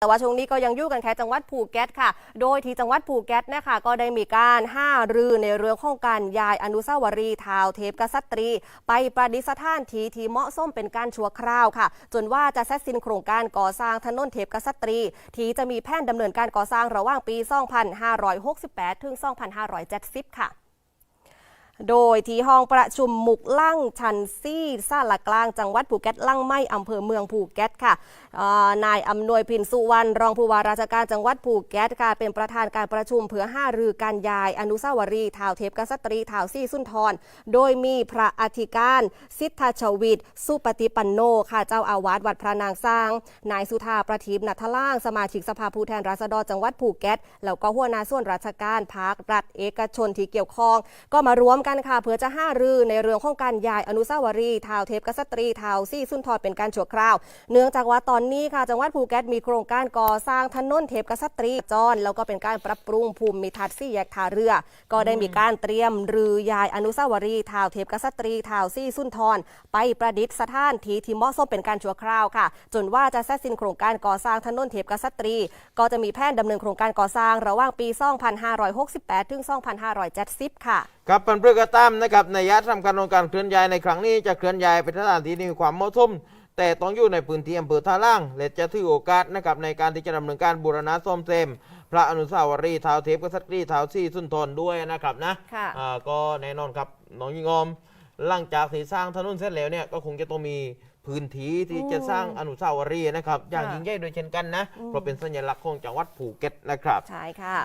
แต่ว่าช่วงนี้ก็ยังยู่กันแค่จังหวัดภูเก็ตค่ะ โดยที่จังหวัดภูเก็ตนะคะก็ได้มีการห้ารือในเรื่องของการย้ายอนุสาวรีย์ท้าวเทพกษัตรี ไปประดิษฐานทีที่เหมาะสมเป็นการชั่วคราวค่ะ จนว่าจะเสร็จสิ้นโครงการก่อสร้างถนนเทพกษัตรี ที่จะมีแผนดำเนินการก่อสร้างระหว่างปี 2568 ถึง 2570 ค่ะ โดยที่ห้องประชุมหมุกลั่งชันซี่ซาลากลางจังหวัดภูเก็ตลั่งไม่อำเภอเมืองภูเก็ตค่ะนายอำนวยพินสุวรรณรองผู้ว่าราชการจังหวัดภูเก็ตค่ะเป็นประธานการประชุมเพื่อห้ารือการยายอนุสาวรีย์ท้าวเทพกษัตรีท้าวซี่สุนทร โดยมีพระอธิการ สิทธาชวิตสุปฏิปันโนค่ะเจ้าอาวาสวัดพระนางสร้าง นายสุธาประทีปนัทล่าง สมาชิกสภาผู้แทนราษฎรจังหวัดภูเก็ตแล้วก็หัวหน้าส่วนราชการภาครัฐเอกชนที่เกี่ยวข้อง ก็มารวมกันค่ะเพื่อจะห้ารือในเรื่องของการย้ายอนุสาวรีย์ทาวเทพกษัตรีทาวซี่สุนทรเป็นการชั่วคราว เนื่องจากว่าตอนนี้ค่ะจังหวัดภูเก็ตมีโครงการก่อสร้างถนนเทพกษัตรีจรแล้วก็เป็นการปรับปรุงภูมิทัศน์สี่แยกท่าเรือ ก็ได้มีการเตรียมรือย้ายอนุสาวรีย์ทาวเทพกษัตรีทาวซี่สุนทรไปประดิษฐานที่ที่เหมาะสมเป็นการชั่วคราวค่ะ จนว่าจะเสร็จสิ้นโครงการก่อสร้างถนนเทพกษัตรี ก็จะมีแผนดำเนินโครงการก่อสร้างระหว่างปี 2568 ถึง 2570 ค่ะ ครับพันเพื่อกระตั้มนะครับในยะสำคัญของการเคลื่อนย้ายในครั้งนี้จะเคลื่อนย้ายไปสถานที่ที่มีความเหมาะสมแต่ต้องอยู่ในพื้นที่อำเภอท่าล่าง และจะถือโอกาสนะครับในการที่จะดำเนินการบูรณะซ่อมแซมพระอนุสาวรีย์ท้าวเทพกษัตริย์ท้าวซี่สุนทรด้วยนะครับนะค่ะอ่าก็แน่นอนครับน้องยิงอม หลังจากที่สร้างถนนเสร็จแล้วเนี่ยก็คงจะต้องมีพื้นที่ที่จะสร้างอนุสาวรีย์นะครับอย่างยิ่งใหญ่โดยเช่นกันนะเพราะเป็นสัญลักษณ์ของจังหวัดภูเก็ตนะครับ ใช่ค่ะ